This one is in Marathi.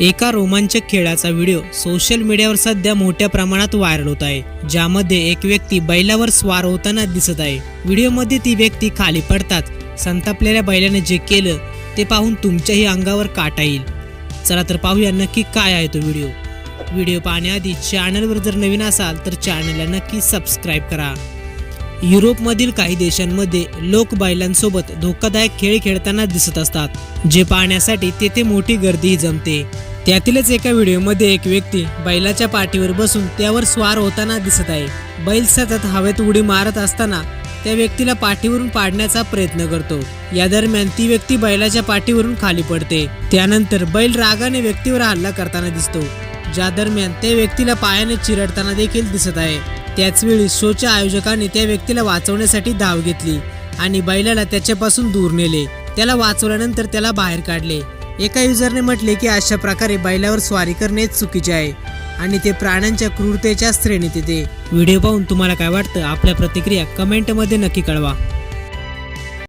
एका रोमांचक खेळाचा व्हिडिओ सोशल मीडियावर सध्या मोठ्या प्रमाणात व्हायरल होत आहे ज्यामध्ये एक व्यक्ती बैलावर स्वार होताना दिसत आहे. व्हिडिओमध्ये ती व्यक्ती खाली पडतात संतापलेल्या बैलाने जे केलं ते पाहून तुमच्याही अंगावर काटा येईल. चला तर पाहूया नक्की काय आहे तो व्हिडिओ. व्हिडिओ पाहण्याआधी चॅनलवर जर नवीन असाल तर चॅनलला नक्की सबस्क्राईब करा. युरोपमधील काही देशांमध्ये लोक बैलांसोबत धोकादायक खेळ खेळताना दिसत असतात जे पाहण्यासाठी तेथे मोठी गर्दीही जमते. त्यातीलच एका व्हिडिओमध्ये एक व्यक्ती बैलाच्या पाठीवर बसून त्यावर स्वार होताना दिसत आहे. बैल सतत हवेत उडी मारत असताना त्या व्यक्तीला पाठीवरून पाडण्याचा प्रयत्न करतो. या दरम्यान ती व्यक्ती बैलाच्या पाठीवरून खाली पडते. त्यानंतर बैल रागाने व्यक्तीवर हल्ला करताना दिसतो. ज्या दरम्यान त्या व्यक्तीला पायाने चिरडताना देखील दिसत आहे. त्याचवेळी शोच्या आयोजकांनी त्या व्यक्तीला वाचवण्यासाठी धाव घेतली आणि बैलाला त्याच्यापासून दूर नेले. त्याला वाचवल्यानंतर त्याला बाहेर काढले. एका युजरने म्हटले की अशा प्रकारे बैलावर स्वारी करणे चुकीचे आहे आणि ते प्राण्यांच्या क्रूरतेच्या श्रेणीत येते. व्हिडिओ पाहून तुम्हाला काय वाटतं? आपल्या प्रतिक्रिया कमेंटमध्ये नक्की कळवा.